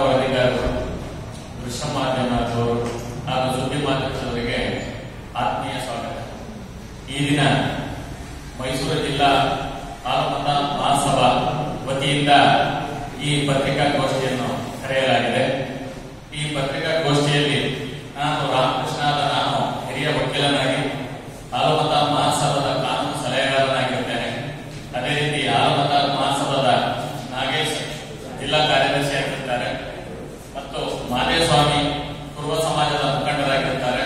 ವರದಿಗಾರರು ದೃಶ್ಯ ಮಾಧ್ಯಮದವರು ಹಾಗೂ ಸುದ್ದಿ ಆತ್ಮೀಯ ಸ್ವಾಗತ. ಈ ದಿನ ಮೈಸೂರು ಜಿಲ್ಲಾ ಹಾಲಮತ ಮಹಾಸಭಾ ವತಿಯಿಂದ ಈ ಪತ್ರಿಕಾಗೋಷ್ಠಿಯನ್ನು ಕರೆಯಲಾಗಿದೆ. ಈ ಪತ್ರಿಕಾಗೋಷ್ಠಿಯಲ್ಲಿ ನಾನು ರಾಮಕೃಷ್ಣ ನಾನು ಹಿರಿಯ ವಕೀಲನಾಗಿ ಹಾಲಮತ ಮಹಾಸಭಾದ ಕಾನೂನು ಸಲಹೆಗಾರನಾಗಿರ್ತೇನೆ ಅದೇ ರೀತಿ ಹಾಲಮತ ಮಹಾಸಭಾದ ನಾಗೇಶ್ ಜಿಲ್ಲಾ ಕಾರ್ಯದರ್ಶಿ ಆಗಿರ್ತಾರೆ ಮತ್ತು ಮಾದೇಸ್ವಾಮಿ ಕುರುಬ ಸಮಾಜದ ಮುಖಂಡರಾಗಿರ್ತಾರೆ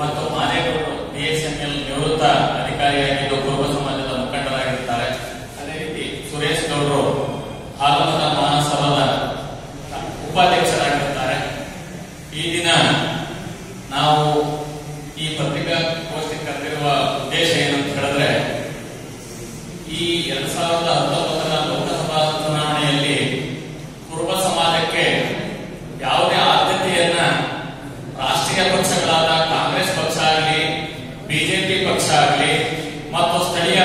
ಮತ್ತು ಮಾದೇಗೌಡರು ಬಿಎಸ್ಎನ್ಎಲ್ ನಿವೃತ್ತ ಅಧಿಕಾರಿಯಾಗಿದ್ದು ಕುರುಬ ಸಮಾಜದ ಮುಖಂಡರಾಗಿರ್ತಾರೆ ಅದೇ ರೀತಿ ಸುರೇಶ್ ಗೌಡರು ಹಾಲಮತ ಮಹಾಸಭಾದ ಉಪಾಧ್ಯಕ್ಷರಾಗಿರ್ತಾರೆ ಈ ದಿನ ನಾವು ಈ ಪತ್ರಿಕಾಗೋಷ್ಠಿ ಕರೆದಿರುವ ಉದ್ದೇಶ ಏನಂತ ಹೇಳಿದ್ರೆ ಈ ಎರಡ್ ಸಾವಿರದ ಹತ್ತೊಂಬತ್ತರ ಲೋಕಸಭಾ ಚುನಾವಣೆಯಲ್ಲಿ ಕುರುಬ ಸಮಾಜಕ್ಕೆ ಯಾವುದೇ ಆದ್ಯತೆಯನ್ನ ರಾಷ್ಟ್ರೀಯ ಪಕ್ಷಗಳಾದ ಕಾಂಗ್ರೆಸ್ ಪಕ್ಷ ಆಗಲಿ ಬಿಜೆಪಿ ಪಕ್ಷ ಆಗಲಿ ಮತ್ತು ಸ್ಥಳೀಯ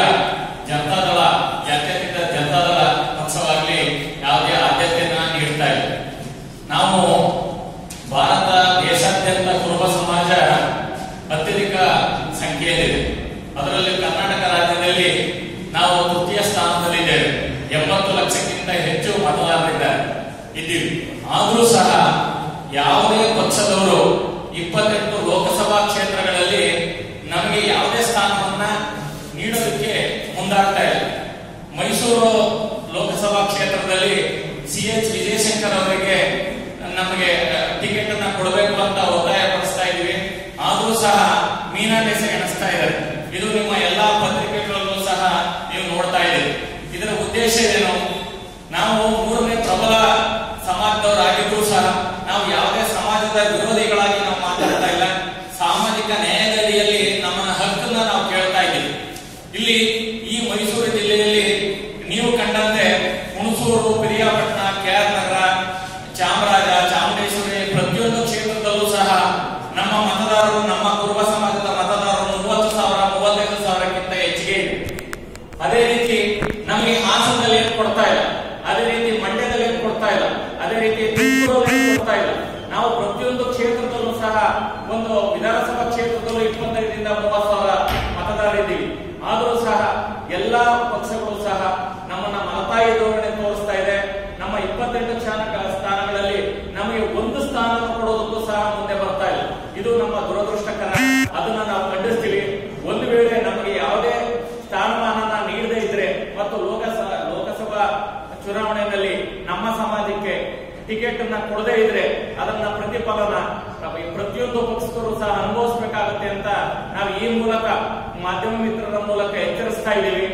ಜನತಾದಳ ಜಾತ್ಯತೀತ ಜನತಾದಳ ಪಕ್ಷವಾಗಲಿ ಯಾವುದೇ ಆದ್ಯತೆಯನ್ನ ನೀಡ್ತಾ ಇಲ್ಲ ನಾವು ಭಾರತ ದೇಶಾದ್ಯಂತ ಕುರುಬ ಸಮಾಜ ಅತ್ಯಧಿಕ ಸಂಖ್ಯೆಯಲ್ಲಿದೆ. ಅದರಲ್ಲಿ ಕರ್ನಾಟಕ ರಾಜ್ಯದಲ್ಲಿ ನಾವು ತೃತೀಯ ಸ್ಥಾನದಲ್ಲಿದ್ದೇವೆ. ಎಂಬತ್ತು ಲಕ್ಷಕ್ಕಿಂತ ಹೆಚ್ಚು ಮತದಾರರಿದ್ದಾರೆ. ಇದ್ದೀವಿ. ಆದರೂ ಸಹ ಯಾವುದೇ ಪಕ್ಷದವರು ಇಪ್ಪತ್ತೆಂಟು ಲೋಕಸಭಾ ಕ್ಷೇತ್ರಗಳಲ್ಲಿ ನಮಗೆ ಯಾವುದೇ ಸ್ಥಾನವನ್ನ ನೀಡೋದಕ್ಕೆ ಮುಂದಾಗ್ತಾ ಇಲ್ಲ. ಮೈಸೂರು ಲೋಕಸಭಾ ಕ್ಷೇತ್ರದಲ್ಲಿ ಸಿ ಎಚ್ ವಿಜಯಶಂಕರ್ ಅವರಿಗೆ ನಮಗೆ ಟಿಕೆಟ್ ಅನ್ನ ಕೊಡಬೇಕು ಅಂತ ಒತ್ತಾಯ ಆದ್ರೂ ಸಹ ಮೀನಾದೇಶ ಎಣಿಸ್ತಾ ಇದ್ದಾರೆ. ಇದು ನಿಮ್ಮ ಎಲ್ಲಾ ಪತ್ರಿಕೆಗಳಲ್ಲೂ ಸಹ ನೀವು ನೋಡ್ತಾ ಇದ್ದೀರಿ. ಇದರ ಉದ್ದೇಶ ಏನು? ನಾವು ಮೂರನೇ ಪ್ರಬಲ ಸಮಾಜದವರಾಗಿದ್ರೂ ಸಹ ನಾವು ಯಾವುದೇ ಸಮಾಜದ ವಿರೋಧಿಗಳಾಗಿ ನಾವು ಮಾತಾಡ್ತಾ ಇಲ್ಲ ಸಾಮಾಜಿಕ ನ್ಯಾಯದಡಿಯಲ್ಲಿ ನಮ್ಮನ್ನ ಹಕ್ಕನ್ನ ನಾವು ಕೇಳ್ತಾ ಇದ್ದೀವಿ ಇಲ್ಲಿ ಈ ಮೈಸೂರು ಜಿಲ್ಲೆಯಲ್ಲಿ ನೀವು ಕಂಡಂತೆ ಹುಣಸೂರು ಪಿರಿಯಾಪಟ್ಟಣ ಕೆಆರ್ ನಗರ ಚಾಮರಾಜ ಚಾಮುಂಡೇಶ್ವರಿ ಪ್ರತಿಯೊಂದು ಕ್ಷೇತ್ರದಲ್ಲೂ ಸಹ ನಮ್ಮ ಮತದಾರರು ನಮ್ಮ ಕುರುಬ ಸಮಾಜದ ಮತದಾರರು ಮೂವತ್ತು ಸಾವಿರ, ಮೂವತ್ತೈದು ಸಾವಿರಕ್ಕಿಂತ ಹೆಚ್ಚಿಗೆ ಇದೆ. ಅದೇ ರೀತಿ ನಮಗೆ ಹಾಸನದಲ್ಲಿ ಏನು ಕೊಡ್ತಾ ಇಲ್ಲ, ಅದೇ ರೀತಿ ಮಂಡ್ಯದಲ್ಲಿ ಏನು ಕೊಡ್ತಾ ಇಲ್ಲ, ಅದೇ ರೀತಿ ಕೊಡ್ತಾ ಇಲ್ಲ. ನಾವು ಪ್ರತಿಯೊಂದು ಕ್ಷೇತ್ರದಲ್ಲೂ ಸಹ ಒಂದು ವಿಧಾನಸಭಾ ಕ್ಷೇತ್ರದಲ್ಲೂ ಇಪ್ಪತ್ತೈದರಿಂದ ಮೂವತ್ತು ಸಾವಿರ ಮತದಾರರಿದ್ದೀವಿ ಆದರೂ ಸಹ ಎಲ್ಲಾ ಪಕ್ಷಗಳು ಸಹ ನಮ್ಮನ್ನ ಮಲತಾಯಿ ಧೋರಣೆ ತೋರಿಸ್ತಾ ಇದೆ. ನಮ್ಮ ಇಪ್ಪತ್ತೆಂಟು ಕ್ಷಾನ ಸ್ಥಾನಗಳಲ್ಲಿ ನಮಗೆ ಒಂದು ಸ್ಥಾನ ಕೊಡೋದಕ್ಕೂ ಸಹ ಮುಂದೆ ಬರ್ತಾ ಇಲ್ಲ ಇದು ನಮ್ಮ ದುರದೃಷ್ಟಕರ ಅದನ್ನ ನಾವು ಖಂಡಿಸ್ತೀವಿ ಒಂದು ವೇಳೆ ನಮಗೆ ಯಾವುದೇ ಸ್ಥಾನಮಾನನ ನೀಡದೇ ಇದ್ರೆ ಮತ್ತು ಲೋಕಸಭಾ ಲೋಕಸಭಾ ಚುನಾವಣೆಯಲ್ಲಿ ನಮ್ಮ ಸಮಾಜಕ್ಕೆ ಟಿಕೆಟ್ ಅನ್ನ ಕೊಡದೇ ಇದ್ರೆ ಅದನ್ನ ಪ್ರತಿಫಲನ ಪ್ರತಿಯೊಂದು ಪಕ್ಷದವರು ಸಹ ಅನುಭವಿಸಬೇಕಾಗುತ್ತೆ ಅಂತ ನಾವು ಈ ಮೂಲಕ ಮಾಧ್ಯಮ ಮಿತ್ರರ ಮೂಲಕ ಎಚ್ಚರಿಸ್ತಾ ಇದ್ದೀವಿ.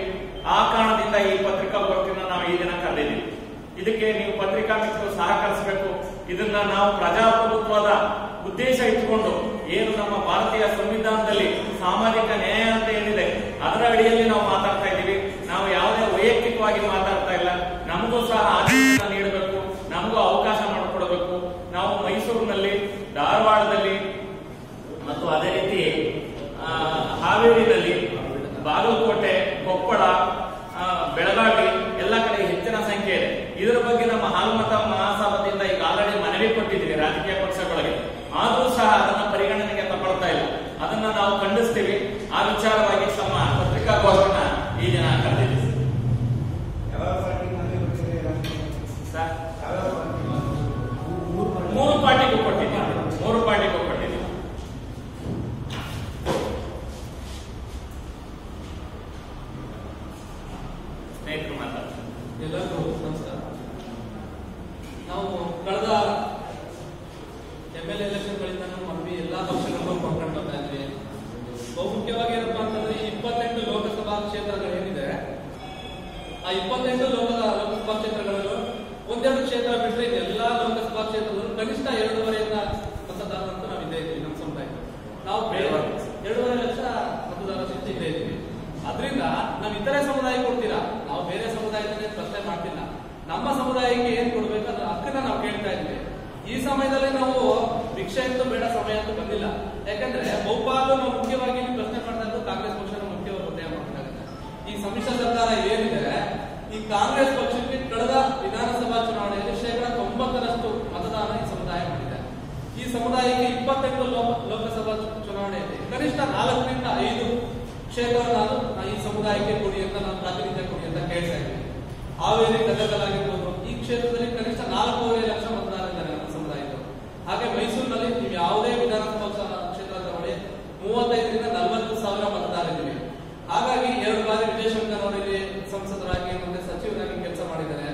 ಆ ಕಾರಣದಿಂದ ಈ ಪತ್ರಿಕಾ ಪತ್ರಿಕಾಗೋಷ್ಠಿನ ನಾವು ಈ ದಿನ ಕರೆದಿದ್ದೀವಿ. ಇದಕ್ಕೆ ನೀವು ಪತ್ರಿಕಾ ಮಿತ್ರರು ಸಹಕರಿಸಬೇಕು ಇದನ್ನ ನಾವು ಪ್ರಜಾಪ್ರಭುತ್ವದ ಉದ್ದೇಶ ಇಟ್ಟುಕೊಂಡು ಏನು ನಮ್ಮ ಭಾರತೀಯ ಸಂವಿಧಾನದಲ್ಲಿ ಸಾಮಾಜಿಕ ನ್ಯಾಯ ಅಂತ ಏನಿದೆ, ಅದರ ಅಡಿಯಲ್ಲಿ ನಾವು ಮಾತಾಡ್ತಾ ಇದ್ದೀವಿ ನಾವು ಯಾವುದೇ ವೈಯಕ್ತಿಕವಾಗಿ ಮಾತಾಡ್ತಾ ಇಲ್ಲ ನಮಗೂ ಸಹ ಆದ್ಯತೆಯನ್ನ ನೀಡಬೇಕು ನಮಗೂ ಅವಕಾಶ ಮಾಡಿಕೊಡಬೇಕು ನಾವು ಮೈಸೂರಿನಲ್ಲಿ ಧಾರವಾಡದಲ್ಲಿ ಮತ್ತು ಅದೇ ರೀತಿ ಆ, ಹಾವೇರಿನಲ್ಲಿ ಬಾಗಲಕೋಟೆ ಕೊಪ್ಪಳ ಬೆಳಗಾವಿ ಎಲ್ಲ ಕಡೆ ಹೆಚ್ಚಿನ ಸಂಖ್ಯೆ ಇದೆ. ಇದರ ಬಗ್ಗೆ ನಮ್ಮ ಹಾಲುಮತ ಮಹಾಸಭಾದಿಂದ ಈಗ ಆಲ್ರೆಡಿ ಮನವಿ ಕೊಟ್ಟಿದ್ದೀವಿ ರಾಜಕೀಯ ಪಕ್ಷಗಳಿಗೆ. ಆದರೂ ಸಹ ಅದನ್ನ ಪರಿಗಣನೆಗೆ ತಗೊಳ್ತಾ ಇಲ್ಲ. ಅದನ್ನ ನಾವು ಖಂಡಿಸ್ತೀವಿ. ಆ ವಿಚಾರವಾಗಿ ತಮ್ಮ ಪತ್ರಿಕಾಗೋಷ್ಠಿನ ಈ ದಿನ ಕರೆದಿದ್ದೀವಿ. ಮೂರು ಪಾರ್ಟಿಗೂ ಕೊಟ್ಟಿದ್ದೀವಿ ಮೂರು ಪಾರ್ಟಿಗೂ ಕೊಟ್ಟಿದ್ದೀವಿ ಸ್ನೇಹಿತರು ಮಾತಾಡ್ತಾರೆ ಎಲ್ಲರಿಗೂ ನಮಸ್ಕಾರ ನಾವು ಕಳೆದ ಎಂ ಎಲ್ ಎಲೆಕ್ಷನ್ಗಳಿಂದ ಮನವಿ ಎಲ್ಲಾ ಪಕ್ಷಗಳಿಗೂ ಕೊಂಡ್ಕೊಂಡು ಬರ್ತಾ ಇದ್ವಿ ಬಹುಮುಖ್ಯವಾಗಿ ಏನಪ್ಪಾ ಅಂತಂದ್ರೆ ಈ ಇಪ್ಪತ್ತೆಂಟು ಲೋಕಸಭಾ ಕ್ಷೇತ್ರಗಳು ಏನಿದೆ ಆ ಇಪ್ಪತ್ತೆಂಟು ಲೋಕದ ಲೋಕಸಭಾ ಕ್ಷೇತ್ರಗಳಲ್ಲೂ ಒಂದೆರಡು ಕ್ಷೇತ್ರ ಬಿಟ್ಟರೆ ಎಲ್ಲಾ ಲೋಕಸಭಾ ಕ್ಷೇತ್ರಗಳು ಕನಿಷ್ಠ ಎರಡೂವರೆಯಿಂದ ಮತದಾರರಂತೂ ನಾವು ಇದ್ದೇ ಇದ್ದೀವಿ ನಮ್ಮ ಸಮುದಾಯ ನಾವು ಎರಡೂವರೆ ಲಕ್ಷ ಮತದಾರರ ಸಂಖ್ಯೆ ಇದ್ದೇ ಇದ್ದೀವಿ. ಅದರಿಂದ ನಾವು ಇತರೆ ಸಮುದಾಯ ಕೊಡ್ತೀರಾ? ನಾವು ಬೇರೆ ಸಮುದಾಯದಲ್ಲಿ ಪ್ರಶ್ನೆ ಮಾಡ್ತಿಲ್ಲ. ನಮ್ಮ ಸಮುದಾಯಕ್ಕೆ ಏನ್ ಕೊಡ್ಬೇಕು ಅದ್ರ ಹಕ್ಕನ್ನ ನಾವು ಕೇಳ್ತಾ ಇದ್ವಿ ಈ ಸಮಯದಲ್ಲಿ ನಾವು ಭಿಕ್ಷೆ ಅಂತೂ ಬೇಡ ಸಮಯ ಅಂತೂ ಬಂದಿಲ್ಲ. ಯಾಕಂದ್ರೆ ಬಹುಪಾಲು ನಾವು ಮುಖ್ಯವಾಗಿ ಪ್ರಶ್ನೆ ಮಾಡ್ತಾ ಇದ್ದು ಕಾಂಗ್ರೆಸ್ ಪಕ್ಷನ ಮುಖ್ಯವಾಗಿ ಒತ್ತಾಯ ಮಾಡಬೇಕಾಗುತ್ತೆ. ಈ ಸಮ್ಮಿಶ್ರ ಸರ್ಕಾರ ಏನಿದೆ ಕಾಂಗ್ರೆಸ್ ಪಕ್ಷಕ್ಕೆ ಕಳೆದ ವಿಧಾನಸಭಾ ಚುನಾವಣೆಯಲ್ಲಿ ಶೇಕಡ ತೊಂಬತ್ತರಷ್ಟು ಮತದಾನ ಈ ಸಮುದಾಯ ಮಾಡಿದೆ. ಈ ಸಮುದಾಯಕ್ಕೆ ಇಪ್ಪತ್ತೆಂಟು ಲೋಕ- ಲೋಕಸಭಾ ಚುನಾವಣೆಯಲ್ಲಿ ಕನಿಷ್ಠ ನಾಲ್ಕರಿಂದ ಐದು ಕ್ಷೇತ್ರ ನಾನು ಈ ಸಮುದಾಯಕ್ಕೆ ಕೊಡಿ ಅಂತ ನಾನು ಪ್ರಾತಿನಿಧ್ಯ ಕೊಡಿ ಅಂತ ಕೇಳ್ತಾ ಇದ್ದೀನಿ. ಹಾವೇರಿ, ಗದಗಲಾಗಿರ್ಬೋದು, ಈ ಕ್ಷೇತ್ರದಲ್ಲಿ ಕನಿಷ್ಠ ನಾಲ್ಕೂವರೆ ಲಕ್ಷ ಮತದಾರರಿದ್ದಾರೆ ನಮ್ಮ ಸಮುದಾಯದವರು. ಹಾಗೆ ಮೈಸೂರಿನಲ್ಲಿ ನೀವು ಯಾವುದೇ ವಿಧಾನಸಭಾ ಕ್ಷ- ಕ್ಷೇತ್ರ ತಗೊಳ್ಳಿ ಮೂವತ್ತೈದರಿಂದ ನಲವತ್ತು ಸಾವಿರ ಮತದಾರರಿದ್ದೀವಿ ಹಾಗಾಗಿ ಎರಡು ಬಾರಿ ವಿಜಯಶಂಕರ್ ಅವರು ಇಲ್ಲಿ ಸಂಸದರಾಗಿ ಮತ್ತೆ ಸಚಿವರಾಗಿ ಕೆಲಸ ಮಾಡಿದ್ದಾರೆ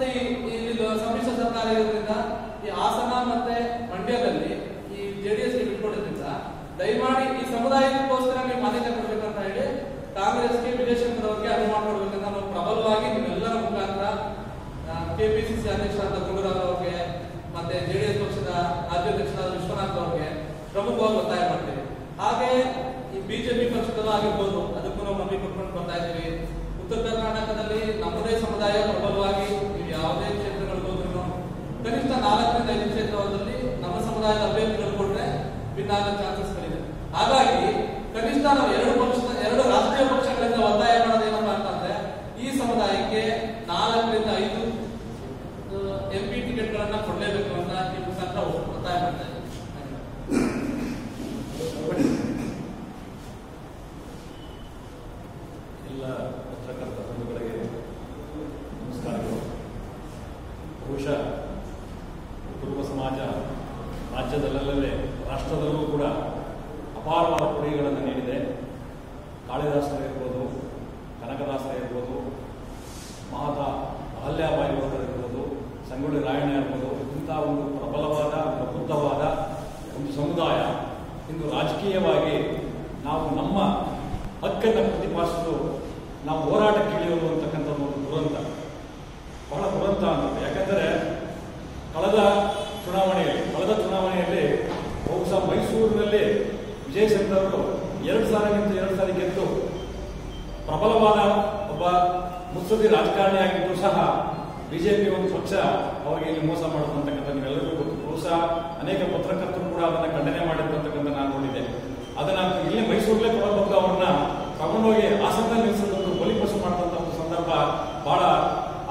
ಮತ್ತೆ ಇಲ್ಲಿ ಸಮ್ಮಿಶ್ರ ಸರ್ಕಾರ ಇರೋದ್ರಿಂದ ಈ ಹಾಸನ ಮತ್ತೆ ಮಂಡ್ಯದಲ್ಲಿ ಈ ಜೆಡಿಎಸ್ಗೆ ಬಿಟ್ಕೊಡೋದ್ರಿಂದ ದಯಮಾಡಿ ಈ ಸಮುದಾಯಕ್ಕೋಸ್ಕರ ನೀವು ಮಾನ್ಯತೆ ಕೊಡ್ಬೇಕಂತ ಹೇಳಿ ಕಾಂಗ್ರೆಸ್ಗೆ ವಿಜಯಶಂಕರ್ ಅವರಿಗೆ ಅನುವು ಮಾಡ್ಕೊಡ್ಬೇಕಂತ ನಾವು ಪ್ರಬಲವಾಗಿ ನಿಮ್ಮೆಲ್ಲರ ಮುಖಾಂತರ ಕೆಪಿಸಿಸಿ ಅಧ್ಯಕ್ಷರಾದ ಗುಂಡೂರಾವ್ ಅವ್ರಿಗೆ ಮತ್ತೆ ಜೆಡಿಎಸ್ ಪಕ್ಷದ ರಾಜ್ಯಾಧ್ಯಕ್ಷರಾದ ವಿಶ್ವನಾಥ್ ಅವ್ರಿಗೆ ಪ್ರಮುಖವಾಗಿ ಒತ್ತಾಯ ಮಾಡ್ತೀವಿ. ಹಾಗೆ ಈ ಬಿಜೆಪಿ ಪಕ್ಷದಲ್ಲೂ ಆಗಿರ್ಬೋದು, ಅದಕ್ಕೂ ನಾವು ನಂಬಿ ಕೊಟ್ಕೊಂಡು ಬರ್ತಾ ಇದ್ದೀವಿ. ಉತ್ತರ ಕರ್ನಾಟಕದಲ್ಲಿ ನಮ್ಮದೇ ಸಮುದಾಯ ಪ್ರಬಲವಾಗಿ ಯಾವುದೇ ಕ್ಷೇತ್ರಗಳಿಗೆ ಹೋದ್ರು ಕನಿಷ್ಠ ನಾಲ್ಕರಿಂದ ಐದು ಕ್ಷೇತ್ರದಲ್ಲಿ ನಮ್ಮ ಸಮುದಾಯದ ಅಭ್ಯರ್ಥಿಗಳು ಕೊಟ್ರೆ ಭಿನ್ನ ಆಗೋ ಚಾನ್ಸಸ್ಗಳಿದೆ ಹಾಗಾಗಿ ಕನಿಷ್ಠ ನಾವು ಎರಡು ಪಕ್ಷದ, ಎರಡು ರಾಷ್ಟ್ರೀಯ ಪಕ್ಷಗಳಿಂದ ಒತ್ತಾಯ ಮಾಡೋದು ಏನಪ್ಪಾ ಅಂತಂದ್ರೆ ಈ ಸಮುದಾಯಕ್ಕೆ ನಾಲ್ಕರಿಂದ ಐದು ಎಂ ಪಿ ಟಿಕೆಟ್ಗಳನ್ನ ಕೊಡಲೇಬೇಕು ಅಂತ ಈ ಮುಖಾಂತರ ಒತ್ತಾಯ ಮಾಡ್ತಾ ಇದ್ದೀವಿ ಎಲ್ಲ ಪತ್ರಕರ್ತ ಬಂಧುಗಳಿಗೆ ನಮಸ್ಕಾರಗಳು ಬಹುಶಃ ಕುಟುಂಬ ಸಮಾಜ ರಾಜ್ಯದಲ್ಲಲ್ಲದೆ ರಾಷ್ಟ್ರದಲ್ಲೂ ಕೂಡ ಅಪಾರವಾದ ಕೊಡುಗೆಗಳನ್ನು ನೀಡಿದೆ ಕಾಳಿದಾಸರಿರ್ಬೋದು ಕನಕದಾಸರಿರ್ಬೋದು ಮಹಾತಾ ಅಹಲ್ಯಾಬಾಯಿ ಇರ್ಬೋದು ಸಂಗೊಳ್ಳಿ ರಾಯಣ್ಣ ಇರ್ಬೋದು ಇಂಥ ಒಂದು ಪ್ರಬಲವಾದ ಪ್ರಬುದ್ಧವಾದ ಒಂದು ಸಮುದಾಯ ಇಂದು ರಾಜಕೀಯವಾಗಿ ನಾವು ನಮ್ಮ ಹಕ್ಕನ್ನು ಪ್ರತಿಪಾದಿಸಲು ನಾವು ಹೋರಾಟಕ್ಕೆ ಇಳಿಯೋದು ಅಂತಕ್ಕಂಥದ್ದು ಒಂದು ದುರಂತ. ಬಹಳ ದುರಂತ ಅಂತ ಯಾಕಂದರೆ ಕಳೆದ ಚುನಾವಣೆಯಲ್ಲಿ ಕಳೆದ ಚುನಾವಣೆಯಲ್ಲಿ ಬಹುಶಃ ಮೈಸೂರಿನಲ್ಲಿ ವಿಜಯ ಅವರು ಎರಡು ಸಾವಿರಕ್ಕಿಂತ ಎರಡು ಸಾರಿ ಗೆದ್ದು ಪ್ರಬಲವಾದ ಒಬ್ಬ ಮುತ್ಸದಿ ರಾಜಕಾರಣಿಯಾಗಿದ್ದು ಸಹ ಬಿಜೆಪಿ ಒಂದು ಪಕ್ಷ ಅವರಿಗೆ ಇಲ್ಲಿ ಮೋಸ ಅಂತಕ್ಕಂಥ ನೀವೆಲ್ಲರಿಗೂ ಗೊತ್ತು. ಬಹುಶಃ ಅನೇಕ ಪತ್ರಕರ್ತರು ಕೂಡ ಅದನ್ನ ಖಂಡನೆ ಮಾಡಿದ್ರು ಅಂತಕ್ಕಂಥ ನಾನು ನೋಡಿದ್ದೆ ಅದನ್ನ ಇಲ್ಲಿ ಮೈಸೂರಲ್ಲೇ ಕೊಡಬಹುದು ಅವ್ರನ್ನ ತಗೊಂಡೋಗಿ ಹಾಸನದಲ್ಲಿ ನಿಲ್ಲಿಸೋದೊಂದು ಬಲಿಪಶು ಮಾಡಿದಂತ ಒಂದು ಸಂದರ್ಭ ಬಹಳ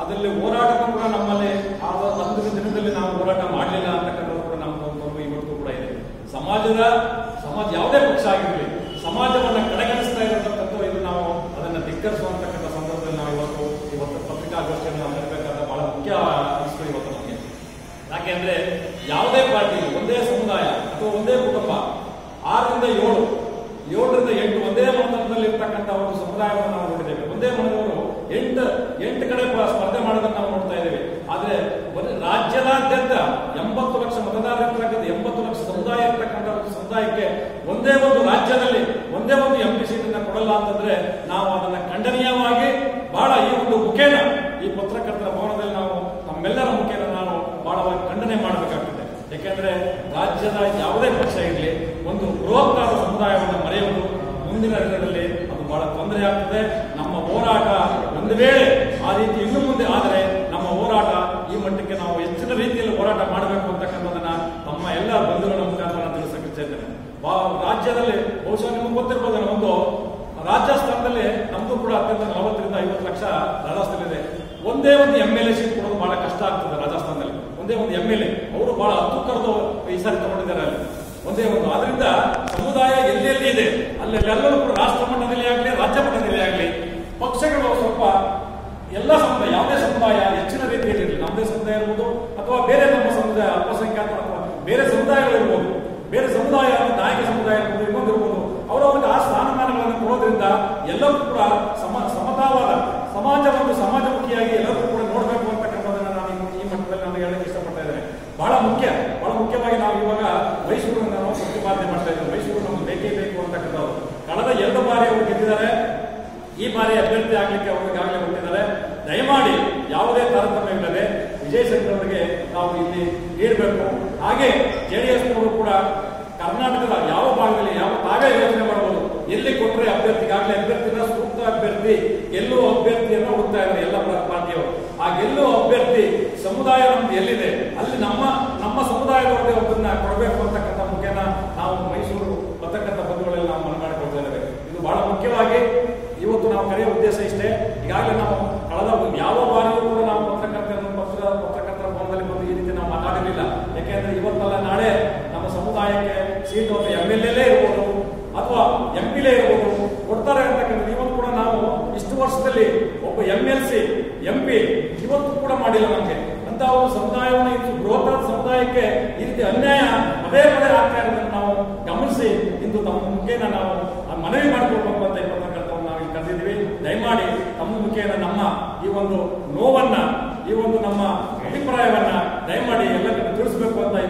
ಅದರಲ್ಲಿ ಹೋರಾಟನೂ ಕೂಡ ನಮ್ಮಲ್ಲಿ ಆ ಒಂದು ದಿನದಲ್ಲಿ ನಾವು ಹೋರಾಟ ಮಾಡಲಿಲ್ಲ ಅಂತಕ್ಕಂಥದ್ದು ಕೂಡ ನಮ್ಮ ಒಂದು ಇವತ್ತು ಕೂಡ ಇದೆ ಸಮಾಜದ ಸಮಾಜ ಯಾವುದೇ ಪಕ್ಷ ಆಗಿರಲಿ ಸಮಾಜವನ್ನ ಕಡೆಗಣಿಸ್ತಾ ಇರತಕ್ಕಂಥ ಇದು ನಾವು ಅದನ್ನ ಧಿಕ್ಕರಿಸುವಂತಕ್ಕಂಥ ಸಂದರ್ಭದಲ್ಲಿ ನಾವು ಇವತ್ತು ಇವತ್ತು ಪತ್ರಿಕಾಗೋಷ್ಠಿಯನ್ನು ನಾವು ಕರಿಬೇಕಾದ ಬಹಳ ಮುಖ್ಯ ಅನಿಸ್ತು ಇವತ್ತು ನಮಗೆ ಯಾಕೆಂದ್ರೆ ಯಾವುದೇ ಪಾರ್ಟಿ ಒಂದೇ ಸಮುದಾಯ ಅಥವಾ ಒಂದೇ ಕುಟುಂಬ ಆರರಿಂದ ಏಳು ಏಳರಿಂದ ಎಂಟು ಒಂದೇ ಮನದಲ್ಲಿ ಇರ್ತಕ್ಕಂಥ ಒಂದು ಸಮುದಾಯವನ್ನು ನಾವು ನೋಡಿದ್ದೇವೆ ಒಂದೇ ಮನದವರು ಎಂಟು ಎಂಟು ಕಡೆ ಪ- ಸ್ಪರ್ಧೆ ಮಾಡೋದನ್ನ ನಾವು ನೋಡ್ತಾ ಇದ್ದೇವೆ ಆದ್ರೆ ಒಂದು ರಾಜ್ಯದಾದ್ಯಂತ ಎಂಬತ್ತು ಲಕ್ಷ ಮತದಾರರ ಇರ್ತಕ್ಕಂಥ ಎಂಬತ್ತು ಲಕ್ಷ ಸಮುದಾಯ ಇರ್ತಕ್ಕಂಥ ಒಂದು ಸಮುದಾಯಕ್ಕೆ ಒಂದೇ ಒಂದು ರಾಜ್ಯದಲ್ಲಿ ಒಂದೇ ಒಂದು ಎಂ ಪಿ ಸೀಟನ್ನು ಕೊಡಲ್ಲ ಅಂತಂದ್ರೆ ನಾವು ಅದನ್ನ ಖಂಡನೀಯವಾಗಿ ಬಹಳ ಈ ಒಂದು ಮುಖೇನ, ಈ ಪತ್ರಕರ್ತರ ಭವನದಲ್ಲಿ ನಾವು ನಮ್ಮೆಲ್ಲರ ಮುಖೇನ ನಾವು ಬಹಳವಾಗಿ ಖಂಡನೆ ಮಾಡಬೇಕಾಗ್ತದೆ. ಯಾಕೆಂದ್ರೆ ರಾಜ್ಯದ ಯಾವುದೇ ಪಕ್ಷ ಇರಲಿ, ಒಂದು ಬೃಹತ್ತಾದ ಸಮುದಾಯವನ್ನು ಮರೆಯುವುದು ಮುಂದಿನ ದಿನದಲ್ಲಿ ಅದು ಬಹಳ ತೊಂದರೆ ಆಗ್ತದೆ. ನಮ್ಮ ಹೋರಾಟ ಒಂದು ವೇಳೆ ಆ ರೀತಿ ಇನ್ನು ಮುಂದೆ ಆದರೆ ರೀತಿಯಲ್ಲಿ ಹೋರಾಟ ಮಾಡಬೇಕು ಅಂತಕ್ಕಂಥದನ್ನ ನಮ್ಮ ಎಲ್ಲ ಬಂಧುಗಳ ಮುಖಾಂತರ ತಿಳಿಸಕ್ಕೆ ಇಚ್ಛೆ ರಾಜ್ಯದಲ್ಲಿ ಬಹುಶಃ ನಿಮಗೆ ಗೊತ್ತಿರ್ಬೋದು ಒಂದು ರಾಜಸ್ಥಾನದಲ್ಲಿ ನಮ್ದು ಕೂಡ ಅತ್ಯಂತ ನಲವತ್ತರಿಂದ ಐವತ್ತು ಲಕ್ಷ ರಾಜಸ್ಥಾನದಲ್ಲಿದೆ. ಒಂದೇ ಒಂದು ಎಂ ಎಲ್ ಎ ಸೀಟ್ ಕೊಡೋದು ಬಹಳ ಕಷ್ಟ ಆಗ್ತದೆ ರಾಜಸ್ಥಾನದಲ್ಲಿ. ಒಂದೇ ಒಂದು ಎಂ ಎಲ್ ಎ ಅವರು ಬಹಳ ಹತ್ತು ಕರೆದು ಈ ಸಾರಿ ತಗೊಂಡಿದ್ದಾರೆ ಅಲ್ಲಿ. ಒಂದೇ ಒಂದು. ಆದ್ರಿಂದ ಸಮುದಾಯ ಎಲ್ಲೆಲ್ಲಿ ಇದೆ ಅಲ್ಲೆಲ್ಲರೂ ಕೂಡ ರಾಷ್ಟ್ರ ಮಟ್ಟದಲ್ಲಿ ಆಗಲಿ, ರಾಜ್ಯ ಮಟ್ಟದಲ್ಲಿ ಆಗಲಿ, ಪಕ್ಷಗಳು ಸ್ವಲ್ಪ ಎಲ್ಲ ಸಮುದಾಯ ಯಾವುದೇ ಸಮುದಾಯ ಹೆಚ್ಚಿನ ಸಮುದಾಯ ಇರ್ಬೋದು ಅಥವಾ ಬೇರೆ ನಮ್ಮ ಸಮುದಾಯ, ಅಲ್ಪಸಂಖ್ಯಾತ ಅಥವಾ ಬೇರೆ ಸಮುದಾಯಗಳಿರ್ಬೋದು ಬೇರೆ ಸಮುದಾಯ ನಾಯಕ ಸಮುದಾಯ ಇರ್ಬೋದು, ಇನ್ನೊಂದು ಇರ್ಬೋದು ಅವರವರಿಗೆ ಆ ಸ್ಥಾನಮಾನಗಳನ್ನು ಕೊಡೋದ್ರಿಂದ ಎಲ್ಲರೂ ಕೂಡ ಸಮ, ಸಮತಾವಾದ, ಸಮಾಜ ಒಂದು ಸಮಾಜಮುಖಿಯಾಗಿ ಎಲ್ಲರೂ ಕೂಡ ನೋಡಬೇಕು ಅಂತಕ್ಕಂಥದ್ದನ್ನ ನಾನು ಈ- ಮಟ್ಟದಲ್ಲಿ ನಾನು ಹೇಳಕ್ಕೆ ಇಷ್ಟಪಡ್ತಾ ಇದ್ದೇನೆ. ಬಹಳ ಮುಖ್ಯ, ಬಹಳ ಮುಖ್ಯವಾಗಿ ನಾವು ಇವಾಗ ಮೈಸೂರನ್ನು ನಾವು ಪ್ರತಿಪಾದನೆ ಮಾಡ್ತಾ ಇದ್ದೇವೆ. ಮೈಸೂರು ನಮ್ಗೆ ಬೇಕೇ ಬೇಕು ಅಂತಕ್ಕಂಥದ್ದು. ಕಳೆದ ಎರಡು ಬಾರಿ ಅವರು ಗೆದ್ದಿದ್ದಾರೆ. ಈ ಬಾರಿ ಅಭ್ಯರ್ಥಿ ಆಗಲಿಕ್ಕೆ ಅವರು ಈಗಾಗಲೇ ಕೊಟ್ಟಿದ್ದಾರೆ ದಯಮಾಡಿ ಯಾವುದೇ ತಾರತಮ್ಯ ಇಲ್ಲದೆ ವಿಜಯಶಂಕರ್ ಅವರಿಗೆ ನಾವು ಇಲ್ಲಿ ನೀಡಬೇಕು. ಹಾಗೆ ಜೆಡಿಎಸ್ ನವರು ಕೂಡ ಕರ್ನಾಟಕದ ಯಾವ ಭಾಗದಲ್ಲಿ ಯಾವ ತಾವೇ ಯೋಚನೆ ಮಾಡಬಹುದು ಎಲ್ಲಿ ಕೊಟ್ಟರೆ ಅಭ್ಯರ್ಥಿಗಾಗಲೇ ಅಭ್ಯರ್ಥಿನ ಸೂಕ್ತ ಅಭ್ಯರ್ಥಿ, ಗೆಲ್ಲುವ ಅಭ್ಯರ್ಥಿಯನ್ನು ಹುಡುಕ್ತಾ ಇದ್ದಾರೆ ಎಲ್ಲ ಪ್ರ- ಪಾರ್ಟಿಯವರು. ಆ ಗೆಲ್ಲುವ ಅಭ್ಯರ್ಥಿ ಸಮುದಾಯ ನಮ್ದು ಎಲ್ಲಿದೆ ಅಲ್ಲಿ ನಮ್ಮ ನಮ್ಮ ಸಮುದಾಯದವರದೇ ಒಬ್ಬರನ್ನ ಕೊಡಬೇಕು ಅಂತಕ್ಕಂಥ ಮುಖೇನ ನಾವು ಮೈಸೂರು ಬರ್ತಕ್ಕಂಥ ಬಂಧುಗಳಲ್ಲಿ ನಾವು ಮನವಿ ಮಾಡಿಕೊಳ್ತಾ ಇದ್ದೇವೆ ಇದು ಬಹಳ ಮುಖ್ಯವಾಗಿ ಇವತ್ತು ನಾವು ಕರೆಯುವ ಉದ್ದೇಶ ಇಷ್ಟೇ ಈಗಾಗಲೇ ನಾವು ಕಳೆದ ಒಂದು ಯಾವ ಬಾರಿಯೂ ಕೂಡ ನಾವು ಪತ್ರಕರ್ತರ ಪತ್ರ ಪತ್ರಕರ್ತರ ಭವನದಲ್ಲಿ ಬಂದು ಈ ರೀತಿ ನಾವು ಮಾತಾಡಿರಲಿಲ್ಲ ಯಾಕೆಂದ್ರೆ ಇವತ್ತಲ್ಲ ನಾಳೆ ವರ್ಷದಲ್ಲಿ ಒಬ್ಬ M L C M P ಇವತ್ತು ಕೂಡ ಮಾಡಿಲ್ಲ ನಮಗೆ ಅಂತ ಒಂದು ಸಮುದಾಯವನ್ನು ಇಂದು ಬೃಹತ್ ಸಮುದಾಯಕ್ಕೆ ಈ ರೀತಿ ಅನ್ಯಾಯ ಪದೇ ನಾವು ಗಮನಿಸಿ, ಇಂದು ತಮ್ಮ ಮುಖೇನ ನಾವು ಮನವಿ ಮಾಡಿಕೊಳ್ಬೇಕು ಅಂತ ಇರ್ತಕ್ಕಂಥವ್ರು ನಾವು ಇಲ್ಲಿ ಕರೆದಿದ್ದೀವಿ. ದಯಮಾಡಿ ತಮ್ಮ ಮುಖೇನ ನಮ್ಮ ಈ ಒಂದು ನೋವನ್ನ, ಈ ಒಂದು ನಮ್ಮ ಅಭಿಪ್ರಾಯವನ್ನ ದಯಮಾಡಿ ಎಲ್ಲರಿಗೂ ತಿಳಿಸ್ಬೇಕು ಅಂತ ಈ